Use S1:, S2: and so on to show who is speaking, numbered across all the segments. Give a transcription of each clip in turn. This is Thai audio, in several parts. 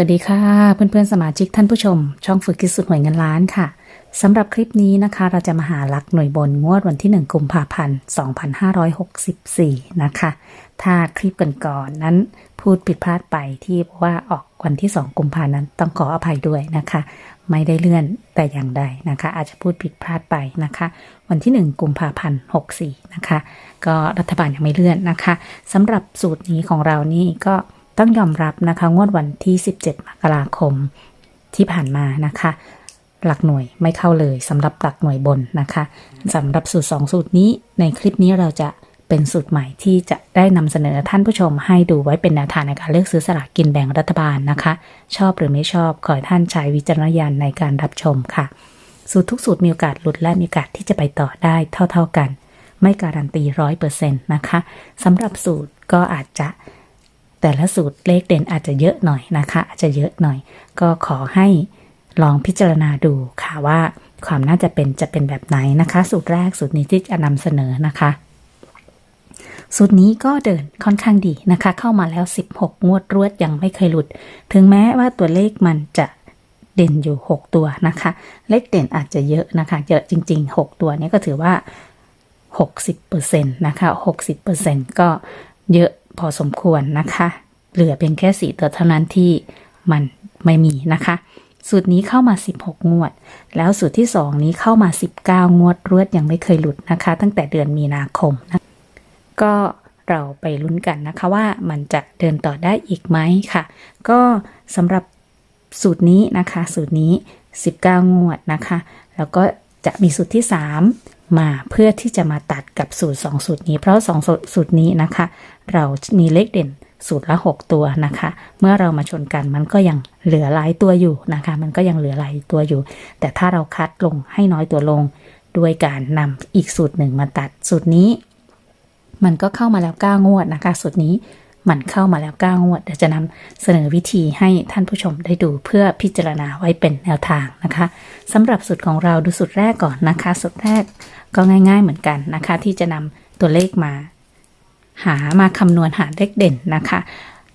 S1: สวัสดีค่ะ เพื่อนๆ สมาชิกท่านผู้ชม ช่องฝึกคิดสุดหน่วยเงินล้านค่ะสำหรับคลิปนี้นะคะ เราจะมาหาหลักหน่วยบนงวดวันที่ 1 กุมภาพันธ์ 2564 นะคะ ถ้าคลิปก่อนๆนั้นพูดผิดพลาดไปที่ว่าออกวันที่ 2 กุมภานั้นต้องขออภัยด้วยนะคะ ไม่ได้เลื่อนแต่อย่างใดนะคะ อาจจะพูดผิดพลาดไปนะคะ วันที่ 1 กุมภาพันธ์ 64 นะคะ ก็รัฐบาลยังไม่เลื่อนนะคะสำหรับสูตรนี้ของเรานี่ก็ ต้องยอมรับนะคะ งวดวันที่ 17 มกราคมที่ผ่านมานะคะ หลักหน่วยไม่เข้าเลยสำหรับหลักหน่วยบนนะคะสำหรับสูตร 2 สูตรนี้ในคลิปนี้เราจะเป็นสูตรใหม่ที่จะได้นำเสนอท่านผู้ชมให้ดูไว้เป็นแนวทางในการเลือกซื้อสลากกินแบ่งรัฐบาลนะคะ ชอบหรือไม่ชอบขอให้ท่านใช้วิจารณญาณในการรับชมค่ะ สูตรทุกสูตรมีโอกาสหลุดและมีโอกาสที่จะไปต่อได้เท่า ๆกัน ไม่การันตีร้อยเปอร์เซ็นต์นะคะสำหรับสูตรก็อาจจะ แต่ละสูตรเลขเด่นอาจจะเยอะหน่อยนะคะ อาจจะเยอะหน่อย ก็ขอให้ลองพิจารณาดูค่ะว่าความน่าจะเป็นจะเป็นแบบไหนนะคะ สูตรแรกสูตรนี้ที่จะนำเสนอนะคะ สูตรนี้ก็เดินค่อนข้างดีนะคะ เข้ามาแล้ว 16 งวดรวดยังไม่เคยหลุด ถึงแม้ว่าตัวเลขมันจะเด่นอยู่ 6 ตัวนะคะ เลขเด่นอาจจะเยอะนะคะ เยอะจริง ๆ 6 ตัวนี้ก็ถือว่า 60%นะคะ 60%ก็เยอะ พอสมควรนะคะ เหลือเพียงแค่สี่ตัวเท่านั้นที่มันไม่มีนะคะ สูตรนี้เข้ามา 16 งวด แล้วสูตรที่ 2 นี้เข้ามา 19 งวดรวดยังไม่เคยหลุดนะคะ ตั้งแต่เดือนมีนาคมนะก็เราไปลุ้นกันนะคะว่ามันจะเดินต่อได้อีกไหมค่ะ ก็สำหรับสูตรนี้นะคะ สูตรนี้ 19 งวดนะคะ แล้วก็จะมีสูตรที่ 3 มาเพื่อที่จะมาตัดกับสูตร 2 สูตรนี้ เพราะ 2 สูตรนี้นะคะ เรามีเลขเด่นสูตรละ 6 ตัวนะคะ เมื่อเรามาชนกันมันก็ยังเหลือหลายตัวอยู่นะคะ มันก็ยังเหลือหลายตัวอยู่ แต่ถ้าเราคัดลงให้น้อยตัวลงด้วยการนำอีกสูตรหนึ่งมาตัดสูตรนี้ มันก็เข้ามาแล้ว 9 งวดนะคะ สูตรนี้มันเข้ามาแล้ว 9 งวด เดี๋ยวจะนำเสนอวิธีให้ท่านผู้ชมได้ดูเพื่อพิจารณาไว้เป็นแนวทางนะคะสำหรับสูตรของเราดูสูตรแรกก่อนนะคะสูตรแรก ก็ง่าย ๆเหมือนกันนะคะ ที่จะนำตัวเลขมา หามาคำนวณหาเลขเด่นนะคะ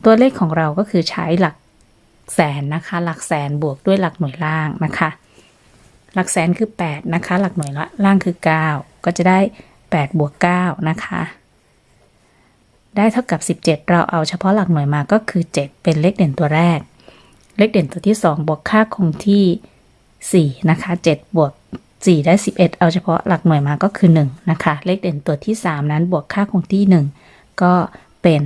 S1: ตัวเลขของเราก็คือใช้หลักแสนนะคะ หลักแสนบวกด้วยหลักหน่วยล่างนะคะ หลักแสนคือ 8 นะคะ หลักหน่วยล่างคือ 9 ก็จะได้ 8 บวก 9 นะคะ ได้เท่ากับ 17 เราเอาเฉพาะหลักหน่วยมาก็คือ 7 เป็นเลขเด่นตัวแรก เลขเด่นตัวที่ 2 บวกค่าคงที่ 4 นะคะ 7 บวก 4 ได้ 11 เอาเฉพาะหลักหน่วยมาก็คือ 1 นะคะ เลขเด่นตัวที่ 3 นั้นบวกค่าคงที่ 1 ก็เป็น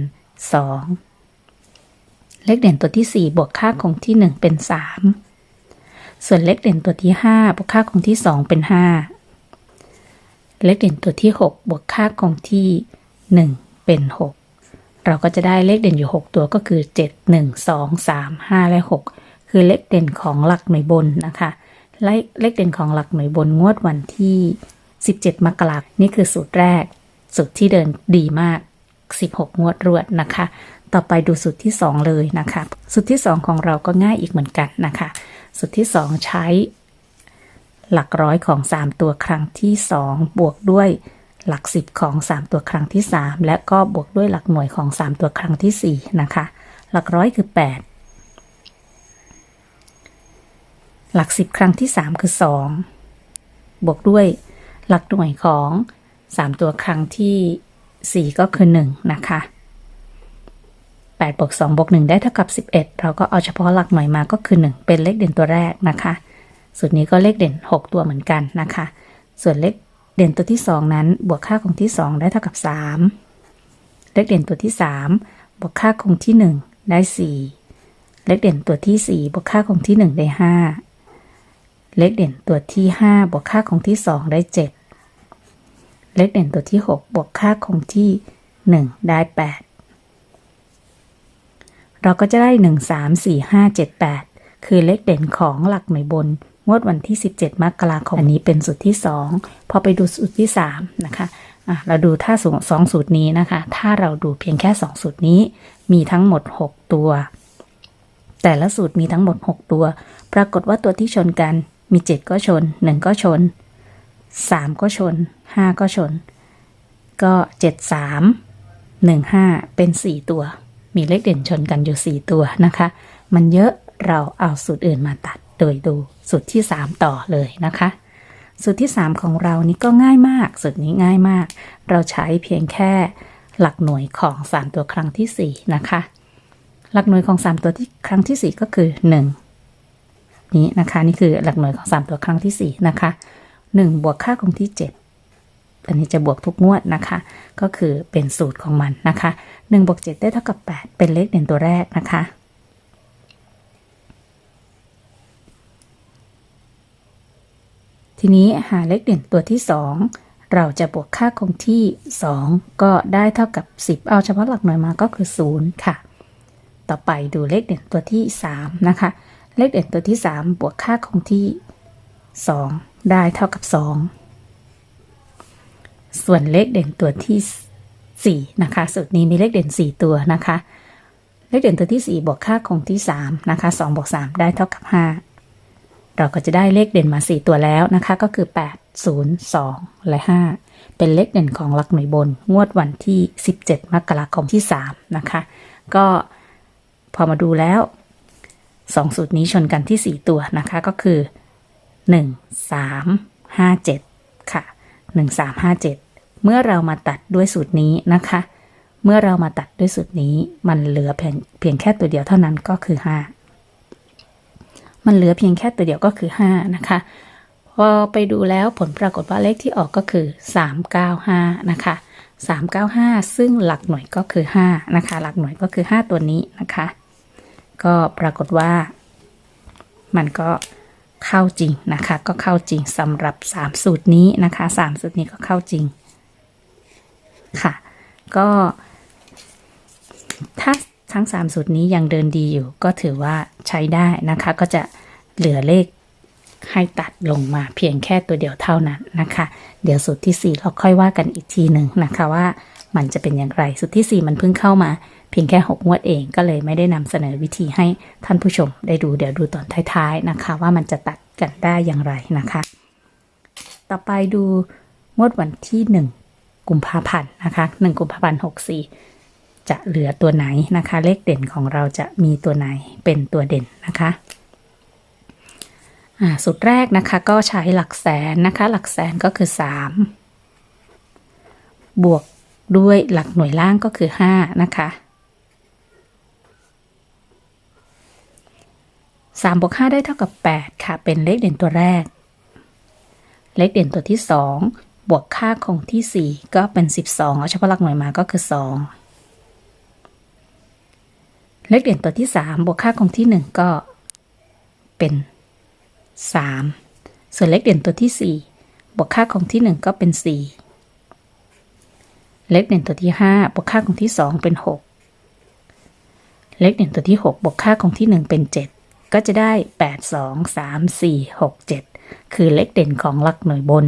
S1: 2 เลขเด่นตัวที่ 4 บวกค่าคงที่ 1 เป็น 3 ส่วนเลขเด่นตัวที่ 5 บวกค่าคงที่ 2 เป็น 5 เลขเด่นตัวที่ 6 บวกค่าคงที่ 1 เป็น 6 เราก็จะได้เลขเด่นอยู่ 6 ตัวก็คือ 7 1 2 3 5 และ 6 คือเลขเด่นของหลักหน่วยบนนะคะ เลขเลขเด่นของหลักหน่วยบนงวดวันที่ 17 มกราคมนี่คือสูตรแรก สูตรที่เดินดีมาก 16 งวดรวดนะคะ ต่อไปดูสูตรที่ 2 เลยนะคะ สูตรที่ 2 ของเราก็ง่ายอีกเหมือนกันนะคะ สูตรที่ 2 ใช้ หลักร้อยของ 3 ตัวครั้งที่ 2 บวกด้วยหลัก 10 ของ 3 ตัวครั้งที่ 3 และก็บวกด้วยหลักหน่วยของ 3 ตัวครั้งที่ 4 นะคะ หลักร้อยคือ 8 หลัก10ครั้งที่ 3 คือ 2 บวกด้วยหลักหน่วยของ 3 ตัวครั้งที่ 4 ก็คือ 1 นะคะ8บวก2บวก1ได้เท่ากับ 11 เราก็เอาเฉพาะหลักหน่วยมาก็คือ 1 เป็นเลขเด่นตัวแรกนะคะสูตรนี้ก็เลขเด่น 6 ตัวเหมือนกันนะคะ ส่วนเลขเด่นตัวที่ 2 นั้น บวกค่าคงที่ 2 ได้เท่ากับ 3 เลขเด่นตัวที่ 3 บวกค่าคงที่ 1 ได้ 4 เลขเด่นตัวที่ 4 บวกค่าคงที่ 1 ได้ 5 เลขเด่นตัวที่ 5 บวกค่าคงที่ 2 ได้ 7 เลขเด่นตัวที่ 6 บวกค่าคงที่ 1 ได้ 8 เราก็จะได้ 1 3 4 5 7 8 คือเลขเด่นของหลักหน่วยบน งวดวันที่ 17 มกราคม อันนี้เป็นสูตรที่ 2 พอไปดูสูตรที่ 3 นะคะะเราดูถ้าสูสองสูตรนี้นะคะ ถ้าเราดูเพียงแค่ 2 สูตรนี้ มีทั้งหมด 6 ตัว แต่ละสูตรมีทั้งหมด 6 ตัว ปรากฏว่าตัวที่ชนกัน มี7ก็ชน1ก็ชน3ก็ชน5ก็ชน ก็7 3 1 5เป็น4ตัว มีเลขเด่นชนกันอยู่4ตัวนะคะ มันเยอะเราเอาสูตรอื่นมาตัดโดยดูสูตรที่3ต่อเลยนะคะสูตรที่ 3 ของเรานี่ก็ง่ายมาก สูตรนี้ง่ายมาก เราใช้เพียงแค่หลักหน่วยของ 3 ตัวครั้งทีสี่4 นะคะ หลักหน่วยของ 3 ตัวที่ครั้งทีสี่4 ก็คือ 1 นี้นะคะ นี่คือหลักหน่วยของ 3 ตัวครั้งทีสี่ 4 นะคะ 1 บวกค่าคงที่ 7 อันนี้จะบวกทุกงวดนะคะ ก็คือเป็นสูตรของมันนะคะ1บวก7ได้เท่ากับ 8 เป็นเลขเด่นตัวแรกนะคะทีนี้หาเลขเด่นตัวที่ 2 เราจะบวกค่าคงที่ 2 ก็ได้เท่ากับ 10 เอาเฉพาะหลักหน่วยมาก็คือ 0 ค่ะ ต่อไปดูเลขเด่นตัวที่ 3 นะคะ เลขเด่นตัวที่ 3 บวกค่าคงที่ 2 ได้เท่ากับ 2 ส่วนเลขเด่นตัวที่ 4 นะคะ สูตรนี้มีเลขเด่น 4 ตัวนะคะ เลขเด่นตัวที่ 4 บวกค่าคงที่ 3 นะคะ 2 บวก 3 ได้เท่ากับ 5 เราก็จะได้เลขเด่นมา 4 ตัวแล้วนะคะ ก็คือ 8 0 2 และ 5 เป็นเลขเด่นของหลักหน่วยบน งวดวันที่ 17 มกราคมที่ 3 นะคะ ก็พอมาดูแล้ว 2 สูตรนี้ชนกันที่ 4 ตัวนะคะก็คือ 1 3 5 7 ค่ะ 1 3 5 7 เมื่อเรามาตัดด้วยสูตรนี้นะคะ เมื่อเรามาตัดด้วยสูตรนี้มันเหลือเพียงเพียงแค่ตัวเดียวเท่านั้นก็คือ 5 มันเหลือเพียงแค่ตัวเดียวก็คือ 5 นะคะพอไปดูแล้วผลปรากฏว่าเลขที่ออกก็คือ 395 นะคะ 395 ซึ่งหลักหน่วยก็คือ 5 นะคะ หลักหน่วยก็คือ 5 ตัวนี้นะคะ ก็ปรากฏว่า มันก็เข้าจริงนะคะ ก็เข้าจริงสำหรับ 3 สูตรนี้นะคะ 3 สูตรนี้ก็เข้าจริงค่ะ ก็ถ้าทั้ง 3 สูตรนี้ยังเดินดีอยู่ ก็ถือว่าใช้ได้นะคะ ก็จะเหลือเลขให้ตัดลงมาเพียงแค่ตัวเดียวเท่านั้นนะคะ เดี๋ยวสูตรที่ 4 เราค่อยว่ากันอีกทีหนึ่งนะคะว่า มันจะเป็นอย่างไรสูตรที่ 4 มันเพิ่งเข้ามา เพียงแค่ 6 งวดเองก็เลยไม่ได้นำเสนอวิธีให้ท่านผู้ชมได้ดูเดี๋ยวดูตอนท้ายๆนะคะ ว่ามันจะตัดกันได้อย่างไรนะคะ ต่อไปดูงวดวันที่ 1 กุมภาพันธ์นะคะ 1 กุมภาพันธ์ 64 จะเหลือตัวไหนนะคะ เลขเด่นของเราจะมีตัวไหนเป็นตัวเด่นนะคะอ่าสูตรแรกนะคะก็ใช้หลักแสนนะคะ หลักแสนก็คือ 3 บวก ด้วยหลักหน่วยล่างก็คือ 5 นะคะ3บวก5ได้เท่ากับ 8 ค่ะ เป็นเลขเด่นตัวแรก เลขเด่นตัวที่ 2 บวกค่าคงที่ 4 ก็เป็น 12 เอาเฉพาะหลักหน่วยมาก็คือ 2 เลขเด่นตัวที่ 3 บวกค่าคงที่ 1 ก็เป็น 3 ส่วนเลขเด่นตัวที่ 4 บวกค่าคงที่ 1 ก็เป็น 4 เลขเด่นตัวที่5บวกค่าคงที่ 2 เป็น 6 เลขเด่นตัวที่ 6 บวกค่าคงที่ 1 เป็น 7 ก็จะได้ 8 2 3 4 6 7 คือเลขเด่นของหลักหน่วยบน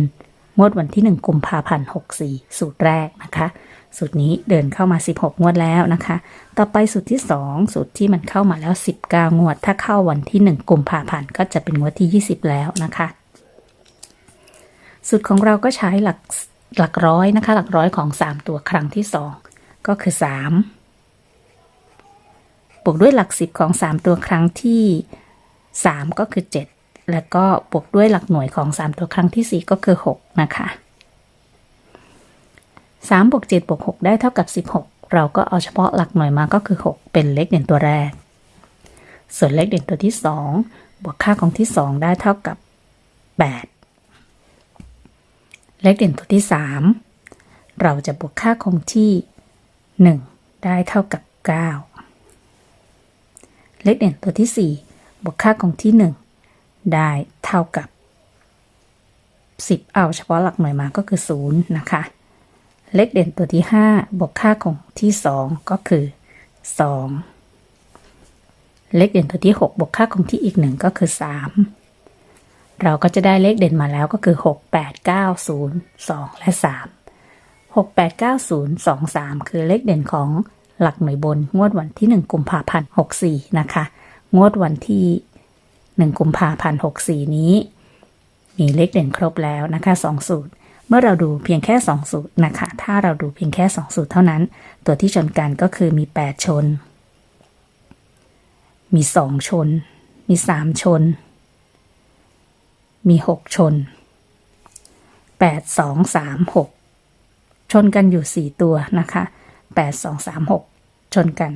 S1: งวดวันที่ 1 กุมภาพันธ์64 สูตรแรกนะคะ สูตรนี้เดินเข้ามา 16 งวดแล้วนะคะ ต่อไปสูตรที่ 2 สูตรที่มันเข้ามาแล้ว 19 งวด ถ้าเข้าวันที่ 1 กุมภาพันธ์ก็จะเป็นงวดที่ 20 แล้วนะคะสูตรของเราก็ใช้หลัก หลักร้อยนะคะ หลักร้อยของ 3 ตัวครั้งที่ 2 ก็คือ 3 บวกด้วยหลัก 10 ของ 3 ตัวครั้งที่ 3 ก็คือ 7 แล้วก็บวกด้วยหลักหน่วยของ 3 ตัวครั้งที่ 4 ก็คือ 6 นะคะ3บวก7บวก6ได้เท่ากับ 16 เราก็เอาเฉพาะหลักหน่วยมาก็คือ 6 เป็นเลขเด่นตัวแรก ส่วนเลขเด่นตัวที่ 2 บวกค่าของที่ 2 ได้เท่ากับ 8 เลขเด่นตัวที่ 3 เราจะบวกค่าคงที่ 1 ได้เท่ากับ 9 เลขเด่นตัวที่ 4 บวกค่าคงที่ 1 ได้เท่ากับ 10 เอาเฉพาะหลักหน่วยมาก็คือ 0 นะคะ เลขเด่นตัวที่ 5 บวกค่าของที่ 2 ก็คือ 2 เลขเด่นตัวที่ 6 บวกค่าของที่อีก 1 ก็คือ 3 เราก็จะได้เลขเด่นมาแล้วก็คือ 6 8 9 0 2 และ 3 6 8 9 0 2 3 คือเลขเด่นของหลักหน่วยบนงวดวันที่ 1 กุมภาพันธ์64 นะคะ งวดวันที่ 1 กุมภาพันธ์64 นี้ มีเลขเด่นครบแล้วนะคะ 2 สูตร เมื่อเราดูเพียงแค่ 2 สูตรนะคะ ถ้าเราดูเพียงแค่ 2 สูตรเท่านั้น ตัวที่ชนกันก็คือมี 8 ชน มี 2 ชน มีสามชน มีหกชนแปดสองสามหกชนกันอยู่สี่ตัวนะคะแปดสองสามหกชนกัน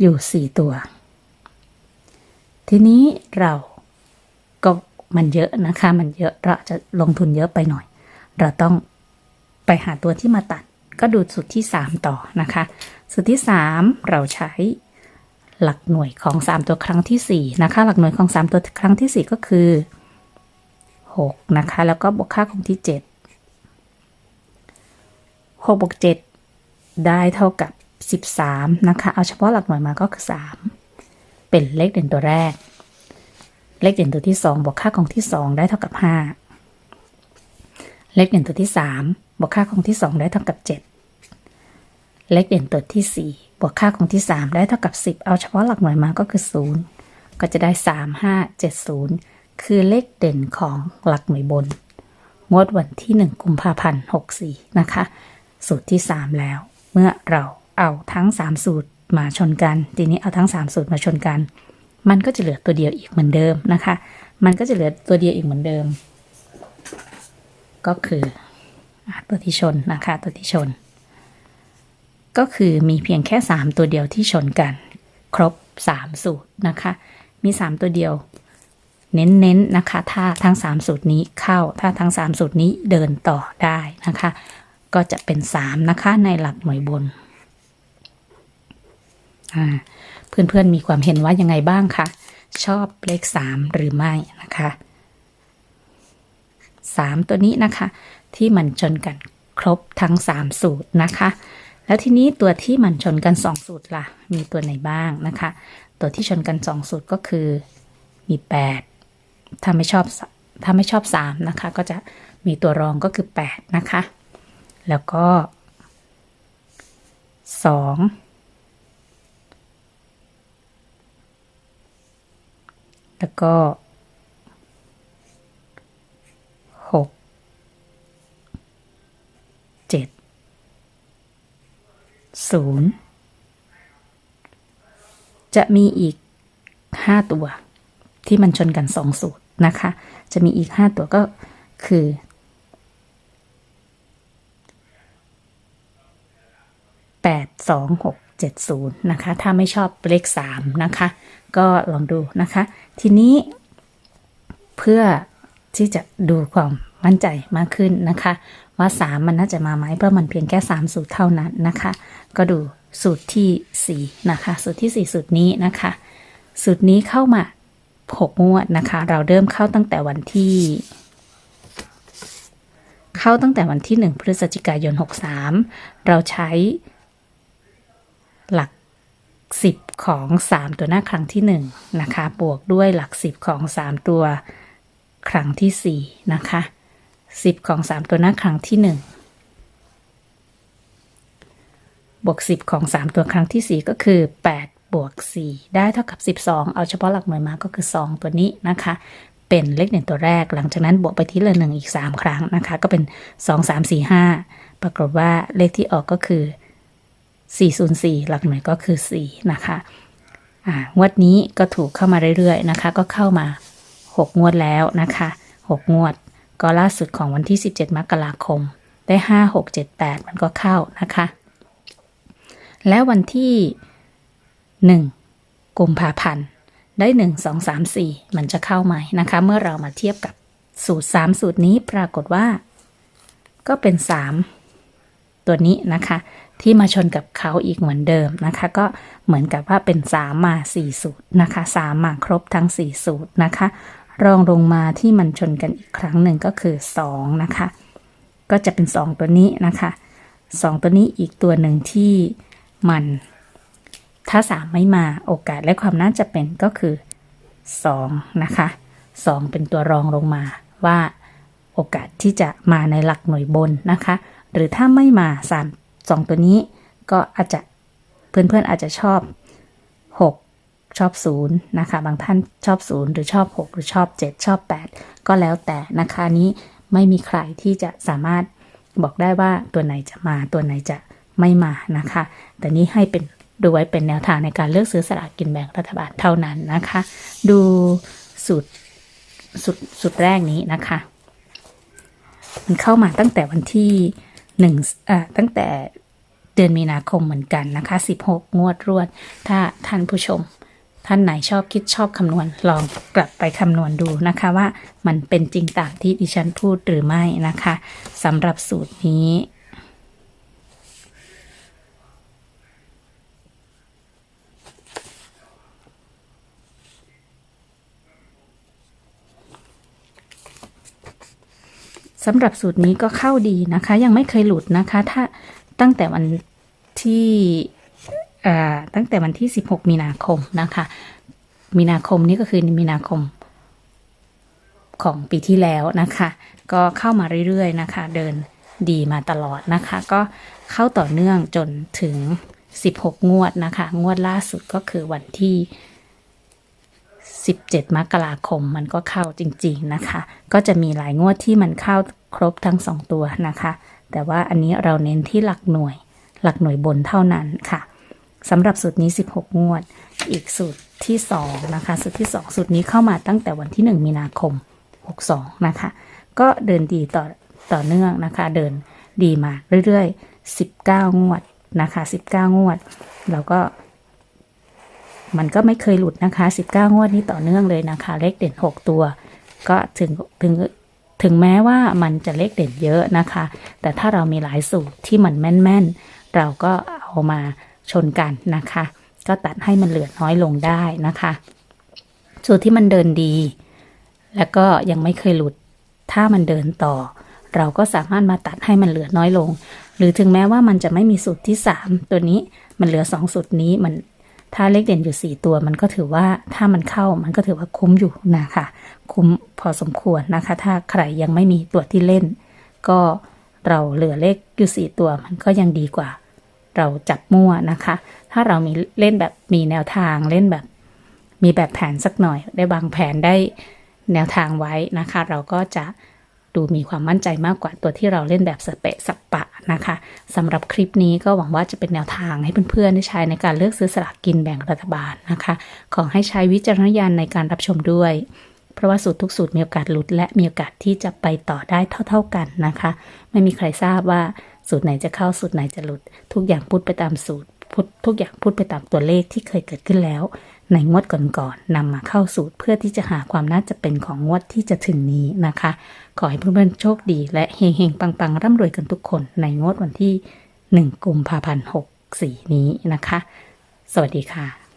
S1: อยู่สี่ตัว ทีนี้เราก็มันเยอะนะคะ มันเยอะเราจะลงทุนเยอะไปหน่อย เราต้องไปหาตัวที่มาตัด ก็ดูสูตรที่ 3 ต่อนะคะ สูตรที่ 3 เราใช้หลักหน่วยของ 3 ตัวครั้งทีสี่4 นะคะ หลักหน่วยของ 3 ตัวครั้งทีสี่4 ก็คือ 6 นะคะ แล้วก็บวกค่าคงที่ 7 6บวก7ได้เท่ากับ 13 นะคะ เอาเฉพาะหลักหน่วยมาก็คือ 3 เป็นเลขเด่นตัวแรก เลขเด่นตัวที่ 2 บวกค่าของที่ 2 ได้เท่ากับ 5 เลขเด่นตัวที่ 3 บวกค่าของที่ 2 ได้เท่ากับ 7 เลขเด่นตัวที่ 4 บวกค่าของที่ 3 ได้เท่ากับ 10 เอาเฉพาะหลักหน่วยมาก็คือ 0 ก็จะได้ 3 5 7 0 คือเลขเด่นของหลักหน่วยบน งวดวันที่ 1 กุมภาพันธ์ 64 นะคะ สูตรที่ 3 แล้ว เมื่อเราเอาทั้ง 3 สูตรมาชนกัน ทีนี้เอาทั้ง 3 สูตรมาชนกัน มันก็จะเหลือตัวเดียวอีกเหมือนเดิมนะคะ มันก็จะเหลือตัวเดียวอีกเหมือนเดิม ก็คือตัวที่ชนนะคะตัวที่ชน ก็คือมีเพียงแค่ 3 ตัวเดียวที่ชนกัน ครบ 3 สูตรนะคะ มี 3 ตัวเดียว เน้นๆนนะคะ ถ้าทั้ง 3 สูตรนี้เข้า ถ้าทั้ง 3 สูตรนี้เดินต่อได้นะคะ ก็จะเป็น 3 นะคะในหลักหน่วยบน เพื่อนๆมีความเห็นว่ายังไงบ้างคะ ชอบเลข 3 หรือไม่นะคะ 3 ตัวนี้นะคะ ที่มันชนกันครบทั้ง 3 สูตรนะคะ แล้วทีนี้ตัวที่มันชนกัน 2 สูตรล่ะ มีตัวไหนบ้างนะคะ ตัวที่ชนกัน 2 สูตรก็คือมี 8 ถ้าไม่ชอบถ้าไม่ชอบ 3 นะคะ ก็จะมีตัวรองก็คือ 8 นะคะ แล้วก็ 2 แล้วก็หกเจ็ดศูนย์จะมีอีกห้าตัว ที่มันชนกันสองสูตรนะคะ จะมีอีกห้าตัวก็คือแปดสองหกเจ็ดศูนย์นะคะ ถ้าไม่ชอบเลขสามนะคะ ก็ลองดูนะคะ ทีนี้ เพื่อที่จะดูความมั่นใจมากขึ้นนะคะ ว่า 3 มันน่าจะมาไหมเพราะมันเพียงแค่ 3 สูตรเท่านั้นนะคะ ก็ดูสูตรที่ 4 นะคะ สูตรที่ 4 สูตรนี้นะคะ สูตรนี้เข้ามา 6 งวดนะคะ เราเริ่มเข้าตั้งแต่วันที่ เข้าตั้งแต่วันที่ 1 พฤศจิกายน 63 เราใช้หลัก 10 ของ 3 ตัวหน้าครั้งที่ 1 นะคะ บวกด้วยหลัก 10 ของ 3 ตัวครั้งที่ 4 นะคะ 10 ของ 3 ตัวหน้าครั้งที่ 1บวก10 ของ 3 ตัวครั้งที่ 4 ก็คือ 8 บวก 4 ได้เท่ากับ 12 เอาเฉพาะหลักหน่วยมาก็คือ 2 ตัวนี้นะคะ เป็นเลขเด่นตัวแรก หลังจากนั้นบวกไปที่ละหนึ่งอีก 3 ครั้งนะคะ ก็เป็น 2 3 4 5 ปรากฏว่าเลขที่ออกก็คือ 404 หลักหน่วยก็คือ 4 นะคะงวดนี้ก็ถูกเข้ามาเรื่อยๆนะคะ ก็เข้ามา 6 งวดแล้วนะคะ 6 งวด ก็ล่าสุดของวันที่ 17 มกราคม ได้ 5 6 7 8 มันก็เข้านะคะ แล้ววันที่ 1 กุมภาพันธ์ได้ 1 2 3 4 มันจะเข้าไหมนะคะ เมื่อเรามาเทียบกับสูตร 3 สูตรนี้ปรากฏว่า ก็เป็น 3 ตัวนี้นะคะ ที่มาชนกับเขาอีกเหมือนเดิมนะคะ ก็เหมือนกับว่าเป็น 3 มา 4 สูตรนะคะ 3 มาครบทั้ง 4 สูตรนะคะ รองลงมาที่มันชนกันอีกครั้งหนึ่งก็คือ 2 นะคะ ก็จะเป็น 2 ตัวนี้นะคะ 2 ตัวนี้อีกตัวหนึ่งที่มัน ถ้า 3 ไม่มาโอกาสและความน่าจะเป็นก็คือ 2 นะคะ 2 เป็นตัวรองลงมาว่าโอกาสที่จะมาในหลักหน่วยบนนะคะ หรือถ้าไม่มา 3 2 ตัวนี้ก็อาจจะเพื่อนๆอาจจะชอบ 6 ชอบ 0 นะคะ บางท่านชอบ 0 หรือชอบ 6 หรือชอบ 7 ชอบ 8 ก็แล้วแต่นะคะนี้ไม่มีใครที่จะสามารถบอกได้ว่าตัวไหนจะมาตัวไหนจะไม่มานะคะ แต่นี้ให้เป็น ดูไว้เป็นแนวทางในการเลือกซื้อสลากกินแบ่งรัฐบาลเท่านั้นนะคะ ดูสูตรสุดสุดแรกนี้นะคะ มันเข้ามาตั้งแต่วันที่หนึ่งอ่าตั้งแต่เดือนมีนาคมเหมือนกันนะคะ 16 งวดรวด ถ้าท่านผู้ชม ท่านไหนชอบคิดชอบคำนวณลองกลับไปคำนวณดูนะคะว่ามันเป็นจริงตามที่ดิฉันพูดหรือไม่นะคะสำหรับสูตรนี้ สำหรับสูตรนี้ก็เข้าดีนะคะ ยังไม่เคยหลุดนะคะ ถ้าตั้งแต่วันที่ตั้งแต่วันที่ 16 มีนาคมนะคะ มีนาคมนี้ก็คือมีนาคมของปีที่แล้วนะคะ ก็เข้ามาเรื่อยๆนะคะ เดินดีมาตลอดนะคะ ก็เข้าต่อเนื่องจนถึง 16 งวดนะคะ งวดล่าสุดก็คือวันที่ 17 มกราคมมันก็เข้าจริง ๆนะคะ ก็จะมีหลายงวดที่มันเข้า ครบทั้ง 2 ตัวนะคะ แต่ว่าอันนี้เราเน้นที่หลักหน่วย หลักหน่วยบนเท่านั้นค่ะสำหรับสูตรนี้ 16 งวด อีกสูตรที่ 2 นะคะ สูตรที่ 2 สูตรนี้เข้ามาตั้งแต่วันที่ 1 มีนาคม 62 นะคะ ก็เดินดีต่อต่อเนื่องนะคะ เดินดีมาเรื่อยๆ 19 งวดนะคะ 19 งวด แล้วก็ มันก็ไม่เคยหลุดนะคะ 19 งวดนี้ต่อเนื่องเลยนะคะ เลขเด่น 6 ตัว ก็ถึงถึง ถึงแม้ว่ามันจะเลขเด่นเยอะนะคะ แต่ถ้าเรามีหลายสูตรที่มันแม่นๆ เราก็เอามาชนกันนะคะ ก็ตัดให้มันเหลือน้อยลงได้นะคะ สูตรที่มันเดินดี แล้วก็ยังไม่เคยหลุด ถ้ามันเดินต่อ เราก็สามารถมาตัดให้มันเหลือน้อยลง หรือถึงแม้ว่ามันจะไม่มีสูตรที่ 3 ตัวนี้มันเหลือ 2 สูตรนี้มัน ถ้าเลขเด่นอยู่ 4 ตัวมันก็ถือว่าถ้ามันเข้ามันก็ถือว่าคุ้มอยู่นะคะ คุ้มพอสมควรนะคะ ถ้าใครยังไม่มีตัวที่เล่น ก็เราเหลือเลขอยู่4ตัวมันก็ยังดีกว่า เราจับมั่วนะคะ ถ้าเรามีเล่นแบบมีแนวทางเล่นแบบ มีแบบแผนสักหน่อย ได้วางแผนได้แนวทางไว้นะคะ เราก็จะ ดูมีความมั่นใจมากกว่าตัวที่เราเล่นแบบสเปะสปะนะคะสำหรับคลิปนี้ก็หวังว่าจะเป็นแนวทางให้เพื่อนๆได้ใช้ในการเลือกซื้อสลากกินแบ่งรัฐบาลนะคะ ขอให้ใช้วิจารณญาณในการรับชมด้วย เพราะว่าสูตรทุกสูตรมีโอกาสหลุด และมีโอกาสที่จะไปต่อได้เท่า ๆกันนะคะ ไม่มีใครทราบว่าสูตรไหนจะเข้าสูตรไหนจะหลุด ทุกอย่างพูดไปตามสูตรพูดทุกอย่างพูดไปตามตัวเลขที่เคยเกิดขึ้นแล้ว ในงวดก่อนๆนำมาเข้าสูตรเพื่อที่จะหาความน่าจะเป็นของงวดที่จะถึงนี้นะคะ ขอให้เพื่อนๆโชคดี และเฮงๆ ปังๆ ร่ำรวยกันทุกคนในงวดวันที่ 1 กุมภาพันธ์ 64 นี้นะคะ สวัสดีค่ะ